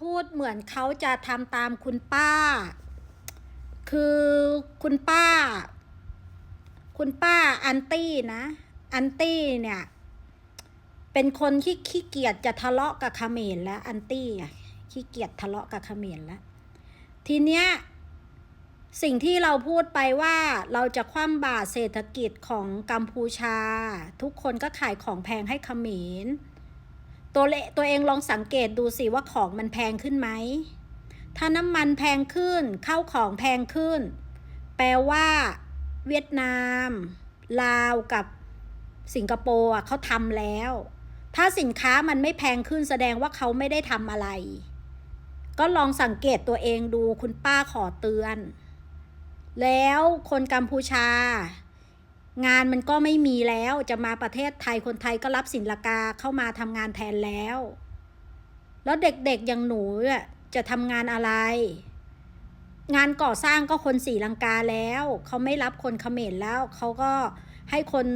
พูดเหมือนเขาจะทำตามคุณป้า คือคุณป้า คุณป้าอันตี้นะ อันตี้เนี่ย เป็นคนที่ขี้เกียจจะทะเลาะกับเขมรแล้ว อันตี้ขี้เกียจทะเลาะกับเขมรแล้ว ทีเนี้ยสิ่งที่เราพูดไปว่าเราจะคว่ำบาตรเศรษฐกิจของกัมพูชา ทุกคนก็ขายของแพงให้เขมร ตัวเลตัวเองลองสังเกตดูสิว่าของมันแพงขึ้นไหม ถ้าน้ำมันแพงขึ้นข้าวของแพงขึ้น แปลว่า เวียดนาม ลาวกับสิงคโปร์อะเขาทำแล้ว ถ้าสินค้ามันไม่แพงขึ้นแสดงว่าเขาไม่ได้ทำอะไร ก็ลองสังเกตตัวเองดูคุณป้าขอเตือน แล้วคนกัมพูชา งานมันก็ไม่มีแล้วจะมาประเทศไทยคนไทยก็รับสินลกาเข้ามาทำงานแทนแล้ว แล้วเด็กๆอย่างหนูอะจะทำงานอะไร งานก่อสร้างก็คนสีลังกาแล้วเขาไม่รับคนเขมรแล้วเขาก็ให้คน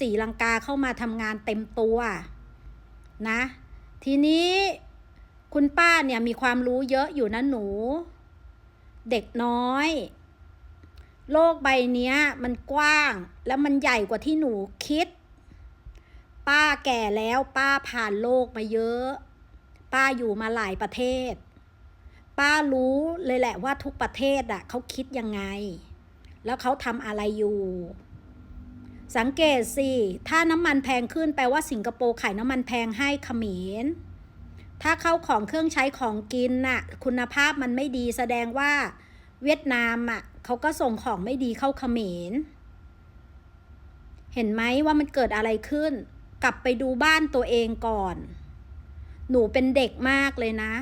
สีลังกาเข้ามาทำงานเต็มตัวนะ ทีนี้คุณป้าเนี่ยมีความรู้เยอะอยู่นะหนู เด็กน้อย โลกใบนี้มันกว้างแล้วมันใหญ่กว่าที่หนูคิด ป้าแก่แล้วป้าผ่านโลกมาเยอะ ป้าอยู่มาหลายประเทศ ป้ารู้เลยแหละว่าทุกประเทศอะเขาคิดยังไง แล้วเขาทำอะไรอยู่ สังเกตสิ ถ้าน้ำมันแพงขึ้นแปลว่าสิงคโปร์ขายน้ำมันแพงให้เขมรถ้าเข้าของเครื่องใช้ของกินน่ะ คุณภาพมันไม่ดีแสดงว่าเวียดนามอะ เขาก็ส่งของไม่ดีเข้าเขมร เห็นไหมว่ามันเกิดอะไรขึ้น กลับไปดูบ้านตัวเองก่อน หนูเป็นเด็กมากเลยนะ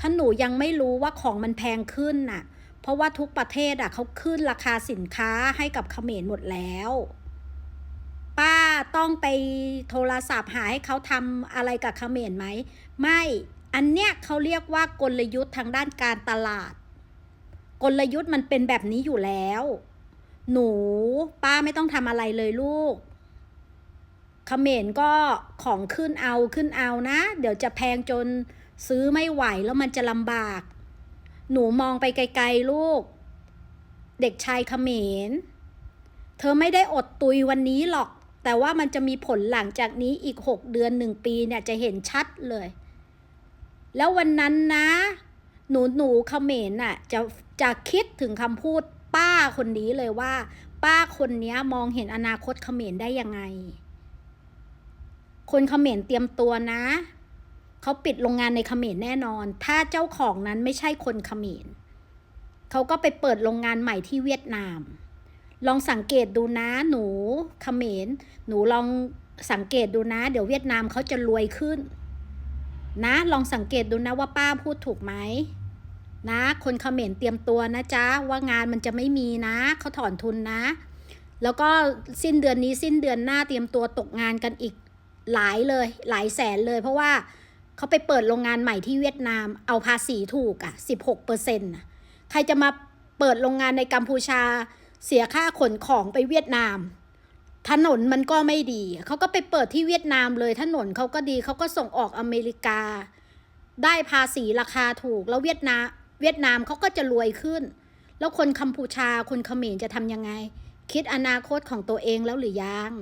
ถ้าหนูยังไม่รู้ว่าของมันแพงขึ้นน่ะ เพราะว่าทุกประเทศอะเขาขึ้นราคาสินค้าให้กับเขมรหมดแล้ว ป้าต้องไปโทรศัพท์หาให้เขาทำอะไรกับเขมรไหม ไม่ อันเนี้ยเขาเรียกว่ากลยุทธ์ทางด้านการตลาด กลยุทธ์มันเป็นแบบนี้อยู่แล้ว หนูป้าไม่ต้องทำอะไรเลยลูกเขมรก็ของขึ้นเอาขึ้นเอานะ เดี๋ยวจะแพงจนซื้อไม่ไหวแล้วมันจะลำบาก หนูมองไปไกลๆลูก เด็กชายเขมร เธอไม่ได้อดตุยวันนี้หรอก แต่ว่ามันจะมีผลหลังจากนี้อีกหกเดือนหนึ่งปีเนี่ยจะเห็นชัดเลย แล้ววันนั้นนะ หนูหนูเขมรน่ะจะ จะคิดถึงคำพูดป้าคนนี้เลยว่า ป้าคนนี้มองเห็นอนาคตเขมรได้ยังไง คนเขมรเตรียมตัวนะเขาปิดโรงงานในเขมรแน่นอน ถ้าเจ้าของนั้นไม่ใช่คนเขมรเขาก็ไปเปิดโรงงานใหม่ที่เวียดนาม ลองสังเกตดูนะหนูเขมรหนูลองสังเกตดูนะ เดี๋ยวเวียดนามเขาจะรวยขึ้น นะ ลองสังเกตดูนะว่าป้าพูดถูกไหม นะ คนเขมรเตรียมตัวนะจ๊ะ ว่างานมันจะไม่มีนะ เขาถอนทุนนะ แล้วก็สิ้นเดือนนี้สิ้นเดือนหน้าเตรียมตัวตกงานกันอีกหลายเลย หลายแสนเลย เพราะว่าเขาไปเปิดโรงงานใหม่ที่เวียดนาม เอาภาษีถูกอะ่ะสิบหกเปอร์เซ็นต์ใครจะมาเปิดโรงงานในกัมพูชา เสียค่าขนของไปเวียดนาม ถนนมันก็ไม่ดี เขาก็ไปเปิดที่เวียดนามเลย ถนนเขาก็ดี เขาก็ส่งออกอเมริกา ได้ภาษีราคาถูก แล้วเวียดนาม เวียดนามเขาก็จะรวยขึ้น แล้วคนกัมพูชาคนเขมรจะทำยังไง คิดอนาคตของตัวเองแล้วหรือยัง